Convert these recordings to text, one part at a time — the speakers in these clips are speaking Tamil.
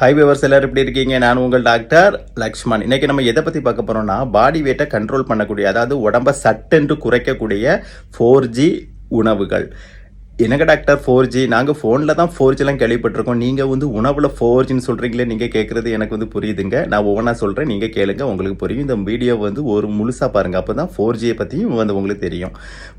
ஹை விவர்ஸ் எல்லாரும் எப்படி இருக்கீங்க? நான் உங்கள் டாக்டர் லக்ஷ்மண். இன்னைக்கு நம்ம எதை பத்தி பார்க்க போறோம்னா பாடி வெயிட்டை கண்ட்ரோல் பண்ணக்கூடிய அதாவது உடம்ப சட்டென்று குறைக்கக்கூடிய ஃபோர் ஜி உணவுகள். எனக்கு டாக்டர் ஃபோர் ஜி நாங்கள் ஃபோனில் தான் ஃபோர் ஜிலாம் கேள்விப்பட்டிருக்கோம். நீங்கள் வந்து உணவில் ஃபோர் ஜின்னு சொல்கிறீங்களே நீங்கள் கேட்குறது எனக்கு வந்து புரியுதுங்க. நான் ஒவ்வொன்றா சொல்கிறேன் நீங்கள் கேளுங்க உங்களுக்கு புரியும். இந்த வீடியோ வந்து ஒரு முழுசாக பாருங்கள் அப்போ தான் ஃபோர் ஜியை பற்றியும் வந்து உங்களுக்கு தெரியும்.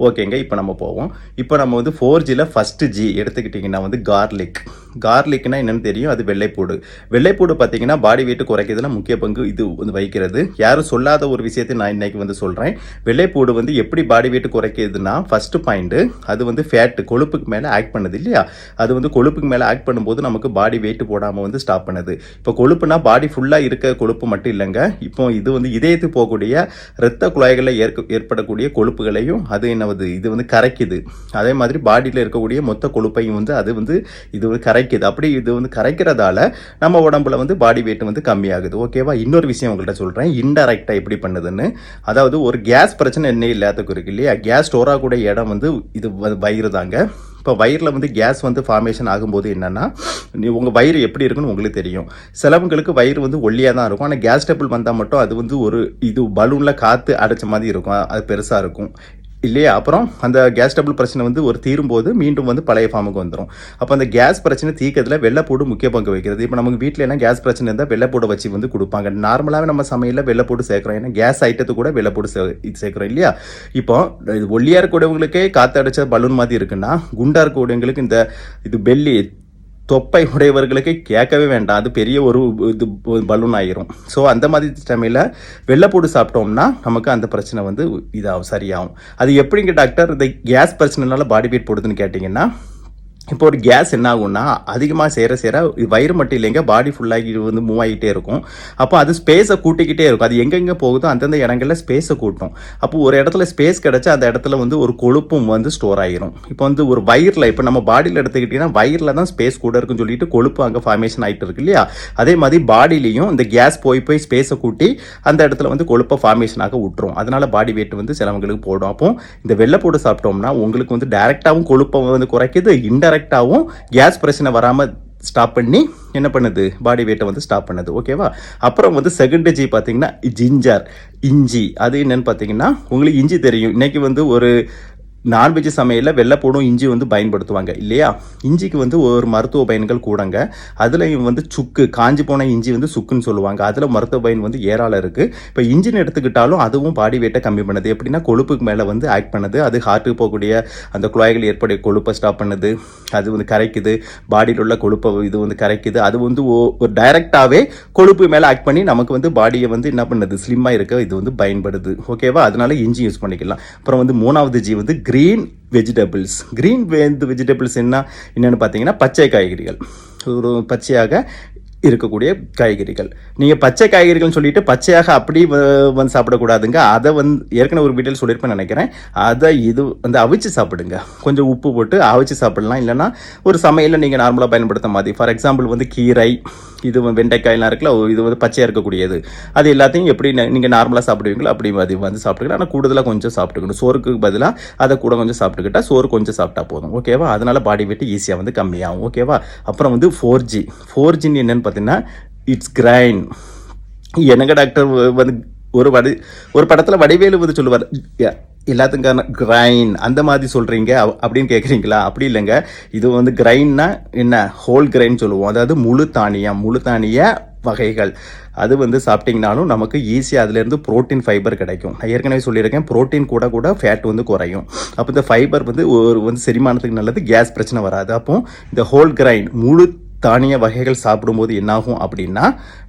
ஓகேங்க இப்போ நம்ம போவோம். இப்போ நம்ம வந்து ஃபோர் ஜியில் ஃபஸ்ட்டு ஜி எடுத்துக்கிட்டிங்கன்னா வந்து கார்லிக் கார்லிக்னா என்னன்னு தெரியும். அது வெள்ளைப்பூடு. வெள்ளைப்பூடு பார்த்தீங்கன்னா பாடி வெயிட் குறைக்கிறதுல முக்கிய பங்கு இது வந்து வகிக்கிறது. யாரும் சொல்லாத ஒரு விஷயத்தை நான் இன்னைக்கு வந்து சொல்கிறேன் வெள்ளைப்பூடு வந்து எப்படி பாடி வெயிட் குறைக்கிறதுனா ஃபஸ்ட்டு பாயிண்ட்டு அது வந்து ஃபேட்டு கொழுப்புக்கு மேலே ஆக்ட் பண்ணுது இல்லையா? அது வந்து கொழுப்புக்கு மேலே ஆக்ட் பண்ணும்போது நமக்கு பாடி வெயிட் போடாமல் வந்து ஸ்டாப் பண்ணுது. இப்போ கொழுப்புனா பாடி ஃபுல்லாக இருக்க கொழுப்பு மட்டும் இல்லைங்க. இப்போ இது வந்து இதயத்துக்கு போகக்கூடிய இரத்த குழாய்களில் ஏற்க ஏற்படக்கூடிய கொழுப்புகளையும் அது என்னவது இது வந்து கரைக்குது. அதே மாதிரி பாடியில் இருக்கக்கூடிய மொத்த கொழுப்பையும் வந்து அது வந்து இது வந்து கரைக்குது. அப்படி இது வந்து கரைக்கிறதால நம்ம உடம்புல வந்து பாடி வெயிட் வந்து கம்மியாகுது. ஓகேவா இன்னொரு விஷயம் உங்கள்கிட்ட சொல்கிறேன் இன்டெரக்டாக எப்படி பண்ணுதுன்னு? அதாவது ஒரு கேஸ் பிரச்சனை என்ன இல்லாததுக்கு இருக்கு இல்லையா? கேஸ் ஸ்டோர் ஆகக்கூடிய இடம் வந்து இது வ- வயிறு தாங்க. இப்போ வயிறில் வந்து கேஸ் வந்து ஃபார்மேஷன் ஆகும்போது என்னென்னா உங்கள் வயிறு எப்படி இருக்குன்னு உங்களுக்கு தெரியும். சிலவங்களுக்கு வயிறு வந்து ஒல்லியாக தான் இருக்கும். ஆனால் கேஸ் டேபிள் வந்தால் மட்டும் அது வந்து ஒரு இது பலூனில் காற்று அடைச்ச மாதிரி இருக்கும். அது பெருசாக இருக்கும். இல்லையா? அப்புறம் அந்த கேஸ் டபுள் பிரச்சனை வந்து ஒரு தீரும்போது மீண்டும் வந்து பழைய ஃபார்முக்கு வந்துடும் அப்போ அந்த கேஸ் பிரச்சனை தீக்கிறதுல வெள்ளைப்பூடு முக்கிய பங்கு வைக்கிறது இப்போ நமக்கு வீட்டில் எல்லாம் கேஸ் பிரச்சனை இருந்தால் வெள்ளைப்பூடை வச்சு வந்து கொடுப்பாங்க. நார்மலாகவே நம்ம சமையலில் வெள்ளைப்பூடு சேர்க்குறோம். ஏன்னா கேஸ் ஐட்டத்து கூட வெள்ளைப்பூடு சே சேர்க்குறோம் இல்லையா? இப்போ இது ஒல்லியாக இருக்கக்கூடியவங்களுக்கே காற்று அடைச்ச பலூன் மாதிரி இருக்குன்னா குண்டா இருக்கக்கூடியவங்களுக்கு இந்த இது பெல்லி தொப்பை உடையவர்களுக்கு கேட்கவே வேண்டாம். அது பெரிய ஒரு இது பலூன் ஆயிரும். ஸோ அந்த மாதிரி டைமில் வெள்ளைப்பூடு சாப்பிட்டோம்னா நமக்கு அந்த பிரச்சனை வந்து இதாகும் சரியாகும். அது எப்படிங்க டாக்டர்? இந்த கேஸ் பிரச்சனைனால பாடி வெயிட் போடுதுன்னு கேட்டிங்கன்னா இப்போ ஒரு கேஸ் என்ன ஆகும்னா அதிகமாக சேர சேர வயிறு மட்டும் இல்லைங்க பாடி ஃபுல்லாகி வந்து மூவ் ஆகிட்டே இருக்கும். அப்போ அது ஸ்பேஸை கூட்டிக்கிட்டே இருக்கும். அது எங்கெங்கே போகுதோ அந்தந்த இடங்களில் ஸ்பேஸை கூட்டும். அப்போ ஒரு இடத்துல ஸ்பேஸ் கிடைச்சா அந்த இடத்துல வந்து ஒரு கொழுப்பும் வந்து ஸ்டோர் ஆகிரும் இப்போ வந்து ஒரு வயிறில் இப்போ நம்ம பாடியில் எடுத்துக்கிட்டிங்கன்னா வயிறில் தான் ஸ்பேஸ் கூட இருக்குன்னு சொல்லிட்டு கொழுப்பு அங்கே ஃபார்மேஷன் ஆகிட்டு இருக்கு இல்லையா? அதே மாதிரி பாடியிலையும் இந்த கேஸ் போய் போய் ஸ்பேஸை கூட்டி அந்த இடத்துல வந்து கொழுப்பை ஃபார்மேஷன் ஆக விட்டுரும். அதனால பாடி வெயிட் வந்து சிலவங்களுக்கு போடும். அப்போ இந்த வெள்ளைப்பூடு சாப்பிட்டோம்னா உங்களுக்கு வந்து டேரெக்டாகவும் கொழுப்பை வந்து குறைக்குது இன்டெரக்டாகவும் கேஸ் பிரச்சனை வராமல் ஸ்டாப் பண்ணி என்ன பண்ணுது? பாடி வெயிட்டை வந்து ஸ்டாப் பண்ணுது. ஓகேவா அப்புறம் வந்து செகண்ட் ஜி பார்த்தீங்கன்னா ஜிஞ்சர் இஞ்சி. அது என்னன்னு பார்த்தீங்கன்னா உங்களுக்கு இஞ்சி தெரியும். இன்றைக்கி வந்து ஒரு நான்வெஜ் சமையலில் வெள்ளைப்பூடும் இஞ்சி வந்து பயன்படுத்துவாங்க இல்லையா? இஞ்சிக்கு வந்து ஒரு மருத்துவ பயன்கள் கூடங்க. அதுலேயும் வந்து சுக்கு காஞ்சி போன இஞ்சி வந்து சுக்குன்னு சொல்லுவாங்க. அதில் மருத்துவ பயன் வந்து ஏராளம் இருக்குது இப்போ இஞ்சின்னு எடுத்துக்கிட்டாலும் அதுவும் பாடி வெயிட்டை கம்மி பண்ணுது. எப்படின்னா கொழுப்புக்கு மேலே வந்து ஆக்ட் பண்ணுது. அது ஹார்ட்டுக்கு போகக்கூடிய அந்த குழாய்கள் ஏற்படைய கொழுப்பை ஸ்டாப் பண்ணுது. அது வந்து கரைக்குது. பாடியில் உள்ள கொழுப்பை இது வந்து கரைக்குது. அது வந்து ஒரு டைரெக்டாகவே கொழுப்பு மேலே ஆக்ட் பண்ணி நமக்கு வந்து பாடியை வந்து என்ன பண்ணுது? ஸ்லிம்மாக இருக்க இது வந்து பயன்படுது. ஓகேவா அதனால இஞ்சி யூஸ் பண்ணிக்கலாம். அப்புறம் வந்து மூணாவது ஜி வந்து கிரீன் வெஜிடபிள்ஸ் கிரீன் வந்து வெஜிடபிள்ஸ் என்ன? என்னென்னு பார்த்தீங்கன்னா பச்சை காய்கறிகள். ஒரு பச்சையாக இருக்கக்கூடிய காய்கறிகள். நீங்கள் பச்சை காய்கறிகள்னு சொல்லிட்டு பச்சையாக அப்படி வ- வந்து சாப்பிடக்கூடாதுங்க. அதை வந்து ஏற்கனவே ஒரு வீட்டில் சொல்லியிருப்பேன் நினைக்கிறேன். அதை இது வந்து அவிச்சு சாப்பிடுங்க. கொஞ்சம் உப்பு போட்டு அவிச்சு சாப்பிடலாம். இல்லைன்னா ஒரு சமையலில் நீங்கள் நார்மலாக பயன்படுத்த மாதிரி. ஃபார் எக்ஸாம்பிள் வந்து கீரை இது வெண்டைக்காயெல்லாம் இருக்குல்ல ஓ, இது வந்து பச்சையாக இருக்கக்கூடியது. அது எல்லாத்தையும் எப்படி நீங்கள் நார்மலாக சாப்பிடுவீங்களோ அப்படி அது வந்து சாப்பிட்டுக்கலாம். ஆனால் கூடுதலாக கொஞ்சம் சாப்பிட்டுக்கணும். சோறுக்கு பதிலாக அதை கூட கொஞ்சம் சாப்பிட்டுக்கிட்டா சோறு கொஞ்சம் சாப்பிட்டா போதும். ஓகேவா அதனால் பாடி வெயிட் ஈஸியாக வந்து கம்மியாகும். ஓகேவா அப்புறம் வந்து ஃபோர் ஜி ஃபோர் ஜின்னு என்னன்னு பார்த்தீங்கன்னா இட்ஸ் கிரைன் எனக்கு டாக்டர் வந்து ஒரு வடி ஒரு படத்தில் வடிவேலு வந்து சொல்லுவார். எல்லாத்துக்கான கிரைன் அந்த மாதிரி சொல்கிறீங்க அப்படின்னு கேட்குறீங்களா அப்படி இல்லைங்க. இது வந்து கிரைன்னா என்ன? ஹோல் கிரைன் சொல்லுவோம். அதாவது முழு தானியம் முழு தானிய வகைகள். அது வந்து சாப்பிட்டீங்கனாலும் நமக்கு ஈஸியாக அதுலேருந்து புரோட்டீன் ஃபைபர் கிடைக்கும். நான் ஏற்கனவே சொல்லியிருக்கேன் புரோட்டீன் கூட கூட ஃபேட் வந்து குறையும். அப்போ இந்த ஃபைபர் வந்து ஒரு வந்து செரிமானத்துக்கு நல்லது கேஸ் பிரச்சனை வராது. அப்போ இந்த ஹோல் கிரைன் முழு தானிய வகைகள் சாப்பிடும்போது என்னாகும் அப்படின்னா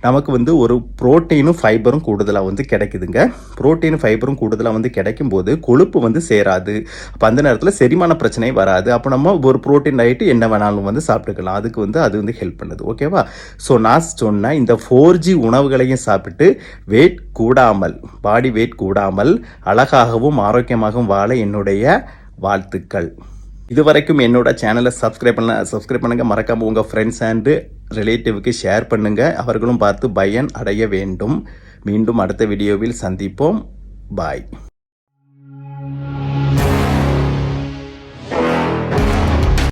நமக்கு வந்து ஒரு புரோட்டீனும் ஃபைபரும் கூடுதலாக வந்து கிடைக்குதுங்க. ப்ரோட்டீன் ஃபைபரும் கூடுதலாக வந்து கிடைக்கும்போது கொழுப்பு வந்து சேராது. அப்போ அந்த நேரத்தில் செரிமான பிரச்சனை வராது. அப்போ நம்ம ஒரு புரோட்டீன் டயட்டு என்ன வேணாலும் வந்து சாப்பிட்டுக்கலாம். அதுக்கு வந்து அது வந்து ஹெல்ப் பண்ணுது. ஓகேவா ஸோ நான் சொன்ன இந்த ஃபோர் ஜி உணவுகளையும் சாப்பிட்டு வெயிட் கூடாமல் பாடி வெயிட் கூடாமல் அழகாகவும் ஆரோக்கியமாகவும் வாழ என்னுடைய வாழ்த்துக்கள். இது வரைக்கும் என்னோட சேனலை சப்ஸ்கிரைப் பண்ண சப்ஸ்கிரைப் பண்ணுங்க. மறக்காம உங்க ஃப்ரெண்ட்ஸ் அண்டு ரிலேட்டிவ்க்கு ஷேர் பண்ணுங்க. அவர்களும் பார்த்து பயன் அடைய வேண்டும். மீண்டும் அடுத்த வீடியோவில் சந்திப்போம். பாய்